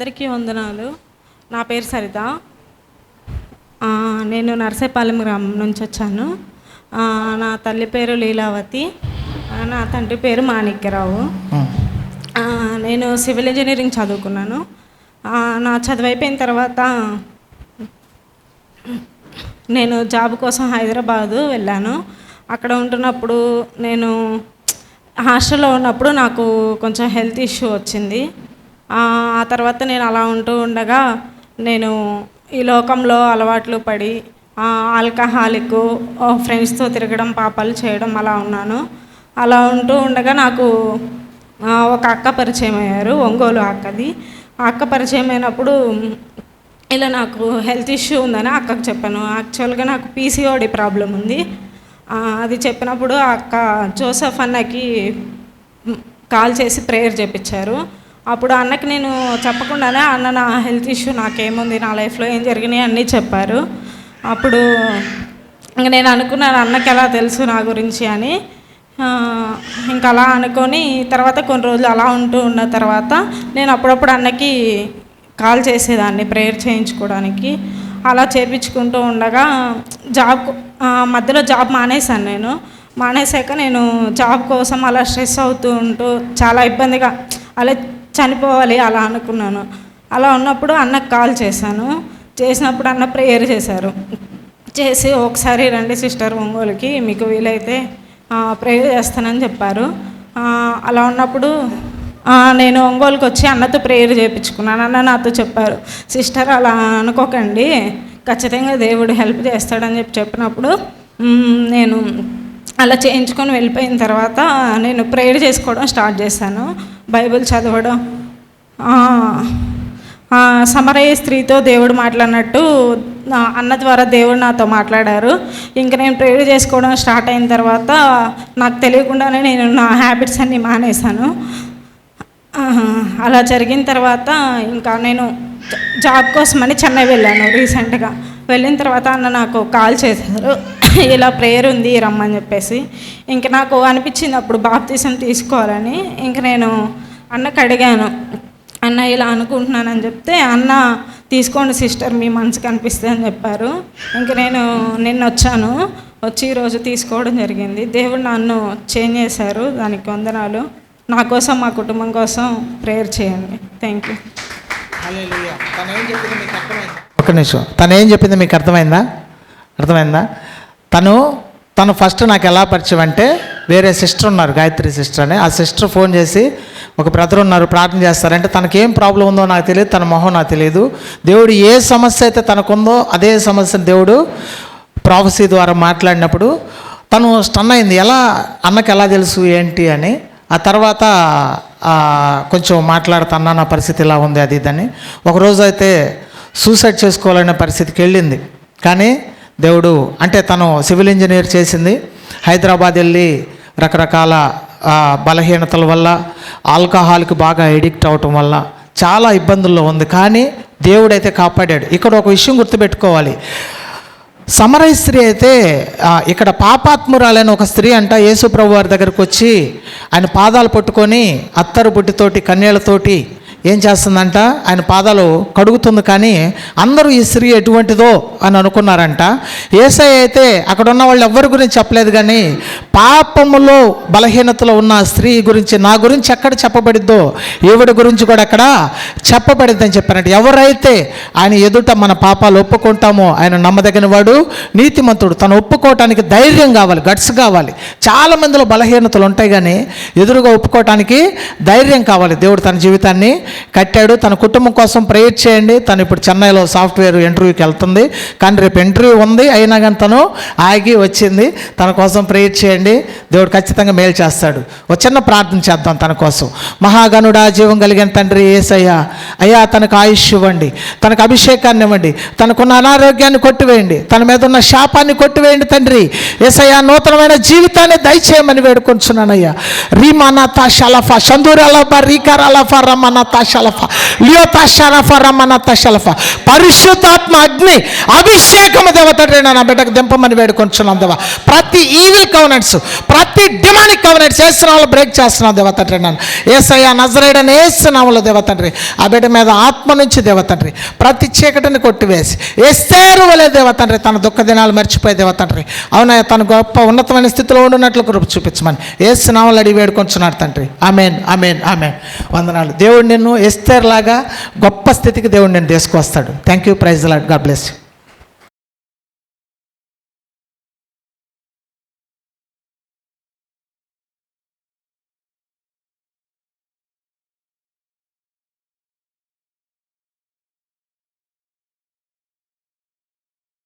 అందరికీ వందనాలు. నా పేరు సరిత. నేను నర్సేపాలెం గ్రామం నుంచి వచ్చాను. నా తల్లి పేరు లీలావతి. నా తండ్రి పేరు మాణిక్యరావు. నేను సివిల్ ఇంజనీరింగ్ చదువుకున్నాను. నా చదువు అయిపోయిన తర్వాత నేను జాబ్ కోసం హైదరాబాదు వెళ్ళాను. అక్కడ ఉంటున్నప్పుడు నేను హాస్టల్లో ఉన్నప్పుడు నాకు కొంచెం హెల్త్ ఇష్యూ వచ్చింది. ఆ తర్వాత నేను అలా ఉంటూ ఉండగా నేను ఈ లోకంలో అలవాట్లు పడి ఆల్కహాలిక్ ఫ్రెండ్స్తో తిరగడం పాపాలు చేయడం అలా ఉన్నాను. అలా ఉంటూ ఉండగా నాకు ఒక అక్క పరిచయం అయ్యారు ఒంగోలు అక్కది. అక్క పరిచయం అయినప్పుడు ఇలా నాకు హెల్త్ ఇష్యూ ఉందని అక్కకు చెప్పాను. యాక్చువల్గా నాకు పీసీఓడి ప్రాబ్లం ఉంది. అది చెప్పినప్పుడు ఆ అక్క జోసఫ్ అన్నకి కాల్ చేసి ప్రేయర్ చేపించారు అప్పుడు అన్నకి నేను చెప్పకుండానే అన్న నా హెల్త్ ఇష్యూ నాకేముంది? నా లైఫ్లో ఏం జరిగినాయి? అన్నీ చెప్పారు. అప్పుడు ఇంకా నేను అనుకున్నాను అన్నకి ఎలా తెలుసు నా గురించి? అని. ఇంకా అలా అనుకొని తర్వాత కొన్ని రోజులు అలా ఉంటూ ఉన్న తర్వాత నేను అప్పుడప్పుడు అన్నకి కాల్ చేసేదాన్ని ప్రేయర్ చేయించుకోవడానికి. అలా చేపించుకుంటూ ఉండగా జాబ్ మధ్యలో జాబ్ మానేశాను నేను. మానేశాక నేను జాబ్ కోసం అలా స్ట్రెస్ అవుతూ ఉంటూ చాలా ఇబ్బందిగా అలా చనిపోవాలి అలా అనుకున్నాను. అలా ఉన్నప్పుడు అన్నకు కాల్ చేశాను. చేసినప్పుడు అన్న ప్రేయర్ చేశారు. చేసి ఒకసారి రండి సిస్టర్ ఒంగోలుకి మీకు వీలైతే ప్రేయర్ చేస్తానని చెప్పారు. అలా ఉన్నప్పుడు నేను ఒంగోలుకి వచ్చి అన్నతో ప్రేయర్ చేయించుకున్నాను. అన్న నాతో చెప్పారు సిస్టర్ అలా అనుకోకండి. ఖచ్చితంగా దేవుడు హెల్ప్ చేస్తాడని చెప్పి చెప్పినప్పుడు నేను అలా చేయించుకొని వెళ్ళిపోయిన తర్వాత నేను ప్రేయర్ చేసుకోవడం స్టార్ట్ చేశాను. బైబిల్ చదవడం సమరయ్య స్త్రీతో దేవుడు మాట్లాడినట్టు నా అన్న ద్వారా దేవుడు నాతో మాట్లాడారు. ఇంకా నేను ప్రేయర్ చేసుకోవడం స్టార్ట్ అయిన తర్వాత నాకు తెలియకుండానే నేను నా హ్యాబిట్స్ అన్నీ మానేశాను. అలా జరిగిన తర్వాత ఇంకా నేను జాబ్ కోసమని చెన్నై వెళ్ళాను రీసెంట్గా వెళ్ళిన తర్వాత అన్న నాకు కాల్ చేశారు. ఇలా ప్రేయర్ ఉంది రమ్మని చెప్పేసి. ఇంక నాకు అనిపించింది అప్పుడు బాప్తీసం తీసుకోవాలని. ఇంక నేను అన్నకు అడిగాను అన్న ఇలా అనుకుంటున్నానని చెప్తే అన్న తీసుకోండి సిస్టర్ మీ మనసుకు అనిపిస్తుంది అని చెప్పారు. ఇంక నేను నిన్న వచ్చాను వచ్చి ఈరోజు తీసుకోవడం జరిగింది. దేవుడు నన్ను చేంజ్ చేశారు దానికి వందనాలు. నా కోసం మా కుటుంబం కోసం ప్రేయర్ చేయండి. థ్యాంక్ యూ ఒక నిమిషం. తను ఏం చెప్పింది మీకు అర్థమైందా? అర్థమైందా? తను తను ఫస్ట్ నాకు ఎలా పరిచయం అంటే వేరే సిస్టర్ ఉన్నారు గాయత్రి సిస్టర్ అని. ఆ సిస్టర్ ఫోన్ చేసి ఒక బ్రదర్ ఉన్నారు ప్రార్థన చేస్తారంటే తనకి ఏం ప్రాబ్లం ఉందో నాకు తెలియదు తన మొహం నాకు తెలియదు. దేవుడు ఏ సమస్య అయితే తనకుందో అదే సమస్యను దేవుడు ప్రాఫసీ ద్వారా మాట్లాడినప్పుడు తను స్టన్ అయింది. ఎలా అన్నకి ఎలా తెలుసు ఏంటి? అని. ఆ తర్వాత కొంచెం మాట్లాడుతున్నా నా పరిస్థితి ఇలా ఉంది అది ఇదని ఒకరోజు అయితే సూసైడ్ చేసుకోవాలనే పరిస్థితికి వెళ్ళింది. కానీ దేవుడు అంటే తను సివిల్ ఇంజనీర్ చేసింది. హైదరాబాద్ వెళ్ళి రకరకాల బలహీనతల వల్ల ఆల్కహాల్కి బాగా ఎడిక్ట్ అవటం వల్ల చాలా ఇబ్బందుల్లో ఉంది. కానీ దేవుడైతే కాపాడాడు. ఇక్కడ ఒక విషయం గుర్తుపెట్టుకోవాలి. సమరయ స్త్రీ అయితే ఇక్కడ పాపాత్మురాలైన ఒక స్త్రీ అంట యేసు ప్రభు వారి దగ్గరకు వచ్చి ఆయన పాదాలు పట్టుకొని అత్తరు బుట్టితోటి కన్యలతోటి ఏం చేస్తుందంట? ఆయన పాదాలు కడుగుతుంది కానీ అందరూ ఈ స్త్రీ ఎటువంటిదో అని అనుకున్నారంట. ఏసై అయితే అక్కడ ఉన్న వాళ్ళు ఎవరి గురించి చెప్పలేదు కానీ పాపములో బలహీనతలో ఉన్న స్త్రీ గురించి నా గురించి ఎక్కడ చెప్పబడిద్దో? ఈవిడ గురించి కూడా అక్కడ చెప్పబడిద్దని చెప్పారంట ఎవరైతే ఆయన ఎదుట మన పాపాలు ఒప్పుకుంటామో ఆయన నమ్మదగిన వాడు నీతిమంతుడు తను ఒప్పుకోవటానికి ధైర్యం కావాలి గట్స్ కావాలి. చాలా మందిలో బలహీనతలు ఉంటాయి కానీ ఎదురుగా ఒప్పుకోవటానికి ధైర్యం కావాలి. దేవుడు తన జీవితాన్ని కట్టాడు. తన కుటుంబం కోసం ప్రేయర్ చేయండి. తను ఇప్పుడు చెన్నైలో సాఫ్ట్వేర్ ఇంటర్వ్యూకి వెళ్తుంది. కానీ రేపు ఇంటర్వ్యూ ఉంది. అయినా కానీ తను ఆగి వచ్చింది. తన కోసం ప్రేయర్ చేయండి. దేవుడు ఖచ్చితంగా మేలు చేస్తాడు. ఒక చిన్న ప్రార్థన చేద్దాం తన కోసం. మహాగణుడా జీవం కలిగిన తండ్రి ఏసయ్యా అయ్యా తనకు ఆయుష్ ఇవ్వండి. తనకు అభిషేకాన్ని ఇవ్వండి. తనకున్న అనారోగ్యాన్ని కొట్టివేయండి. తన మీద ఉన్న శాపాన్ని కొట్టివేయండి తండ్రి. ఏసయ్యా నూతనమైన జీవితాన్ని దయచేయమని వేడుకొంచున్నానయ్యా. రీమానాథ షలఫా షందూరలఫా అలఫా రమనాథ తశలఫ లియోత షరఫ రమణ తశలఫ పరిశుద్ధాత్మ అగ్ని అభిషేకము దేవత నా బిడ్డకు దింపమని వేడుకొంచున్నాం దేవ. ప్రతి ఈవిల్ కవనెంట్స్ ప్రతి డిమానిక్ కవనెంట్స్ వేస్తున్నాము బ్రేక్ చేస్తున్నావు దేవతండ్రి నన్ను. ఏసయ్య నజరేడని వేస్తున్నాములు దేవతండ్రి. ఆ బిడ్డ మీద ఆత్మ నుంచి దేవతండ్రి. ప్రతి చీకటిని కొట్టివేసి ఎస్తేరు వలే దేవతండ్రి తన దుఃఖ దినాలు మర్చిపోయే దేవతండ్రి. అవునయ్య తను గొప్ప ఉన్నతమైన స్థితిలో ఉండున్నట్లు కృప చూపించమని ఏసునామలు అడిగి వేడుకొంచున్నాడు తండ్రి. Amen amen amen. వందనాలు. దేవుడు నిన్ను ఎస్తేర్లాగా గొప్ప స్థితికి దేవుడు నేను తీసుకొస్తాడు thank you praise Lord God bless you